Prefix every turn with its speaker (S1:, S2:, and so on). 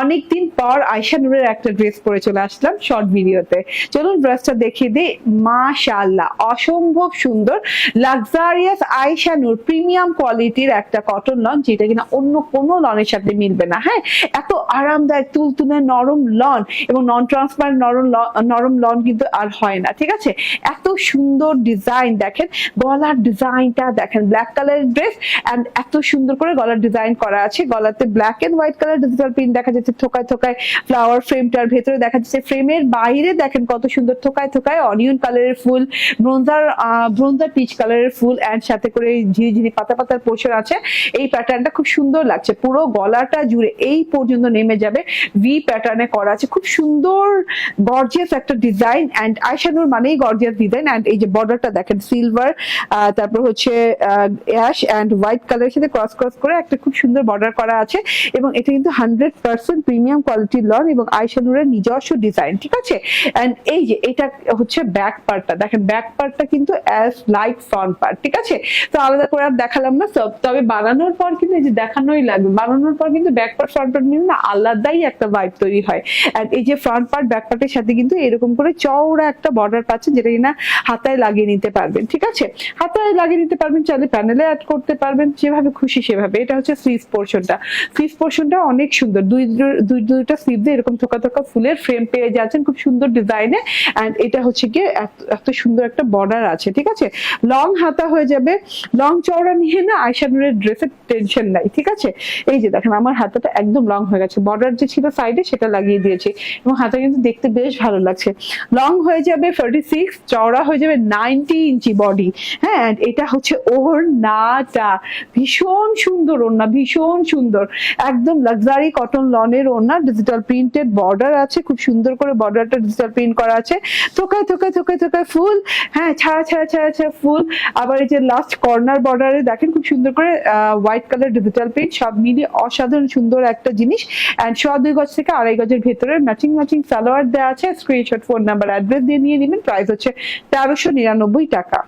S1: অনেকদিন পর আয়শা নূরের একটা ড্রেস পরে চলে আসলাম শর্ট ভিডিওতে। চলুন ড্রেসটা দেখিয়ে দিই। অসম্ভব সুন্দর লাক্সারিয়াস প্রিমিয়াম কোয়ালিটির একটা কটন লন যেটা কিনা অন্য কোনো লনের সাথে মিলবে না হ্যাঁ? এত আরামদায়ক, তুলতুলে নরম লন এবং নন ট্রান্সপারেন্ট নরম নরম লন কিন্তু আর হয় না, ঠিক আছে? এত সুন্দর ডিজাইন দেখেন, গলার ডিজাইনটা দেখেন ব্ল্যাক কালারের ড্রেস এত সুন্দর করে গলার ডিজাইন করা আছে গলাতে black and white colour digital print দেখা যাচ্ছে, থোকায় থোকায় ফ্লাওয়ার ফ্রেমটার ভেতরে দেখা যাচ্ছে ফ্রেমের বাইরে দেখেন কত সুন্দর থোকায় থোকায় অনিয়ন কালারের ফুল ব্রোঞ্জার ব্রোঞ্জার পিচ কালারের ফুল অ্যান্ড সাথে করে ঝিরি ঝিরি পাতা পাতার পোষণ আছে। এই প্যাটার্নটা খুব সুন্দর লাগছে, পুরো গলাটা জুড়ে এই পর্যন্ত নেমে যাবে। ভি প্যাটার্নে করা আছে, খুব সুন্দর গর্জিয়াস একটা ডিজাইন অ্যান্ড আইশানুর মানেই গর্জিয়াস ডিজাইন অ্যান্ড এই যে বর্ডারটা দেখেন সিলভার তারপর হচ্ছে অ্যাশ অ্যান্ড হোয়াইট কালারের সাথে ক্রস ক্রস করে একটা খুব সুন্দর বর্ডার করা আছে এবং এটা কিন্তু হান্ড্রেড পার্সেন্ট প্রিমিয়াম কোয়ালিটির লন এবং আইশানুরের নিজস্ব ডিজাইন ঠিক আছে? অ্যান্ড এই যে এটা হচ্ছে ব্যাক পার্টটা দেখেন ব্যাক পার্টটা কিন্তু অ্যাজ লাইক ফ্রন্ট পার্ট ঠিক আছে? তো আলাদা করে আর দেখালাম না। তবে বানানোর পর কিন্তু এই যে দেখানোই লাগবে। বানানোর পর কিন্তু ব্যাক পার্ট ফ্রন্ট পার্ট মিলে না আলাদাই একটা ভাইব তৈরি হয়। অ্যান্ড এই যে ফ্রন্ট পার্ট ব্যাক পার্টের সাথে কিন্তু এরকম করে চওড়া একটা বর্ডার পাচ্ছেন যেটা কিনা হাতায় লাগিয়ে নিতে পারবেন, ঠিক আছে? হাতায় লাগিয়ে নিতে পারবেন, চাইলে প্যানেলে অ্যাড করতে পারবেন, যেভাবে খুশি সেভাবে। এটা হচ্ছে স্লিভ পোর্শনটা স্লিভ পোর্শনটা অনেক সুন্দর। দুই দুই দুইটা স্লিভ দিয়ে এরকম থোকা থোকা ফুলের ফ্রেম পেয়ে যাচ্ছেন খুব সুন্দর ডিজাইনে। অ্যান্ড এটা হচ্ছে গিয়ে এত- সুন্দর একটা বর্ডার আছে, ঠিক আছে? লং হাতা হয়ে যাবে। লং চওড়া নিয়ে না আয়শানুরের ড্রেসের টেনশন নাই, ঠিক আছে? এই যে দেখেন, আমার হাতাটা একদম লং হয়ে গেছে। বর্ডার যে ছিল সাইডে সেটা লাগিয়ে দিয়েছি। এবং হাতা কিন্তু দেখতে বেশ ভালো লাগছে। লং হয়ে যাবে ফর্টি সিক্স চওড়া হয়ে যাবে নাইনটি ইঞ্চি বডি হ্যাঁ এটা হচ্ছে ওর নাটা ভীষণ সুন্দর ওর না ভীষণ সুন্দর। একদম লাক্সারি কটন লনের ওনার ডিজিটাল প্রিন্টেড বর্ডার আছে, খুব সুন্দর করে বর্ডারটা ডিজিটাল প্রিন্ট করা আছে। থোকায় থোকায় থোকায় থোকায় ফুল হ্যাঁ ছাড়া ছাড়া ছাড়া ছাড়া ফুল। আবার এই যে লাস্ট কর্নার বর্ডারে দেখেন খুব সুন্দর করে হোয়াইট কালার ডিজিটাল প্রিন্ট সব মিলিয়ে অসাধারণ সুন্দর একটা জিনিস। অ্যান্ড সোয়া দুই গজ থেকে আড়াই গজের ভেতরে ম্যাচিং ম্যাচিং সালোয়ার দেওয়া আছে। স্ক্রিনশট ফোন নাম্বার অ্যাড্রেস দিয়ে নিয়ে নেবেন। প্রাইস হচ্ছে তেরোশো নিরানব্বই টাকা।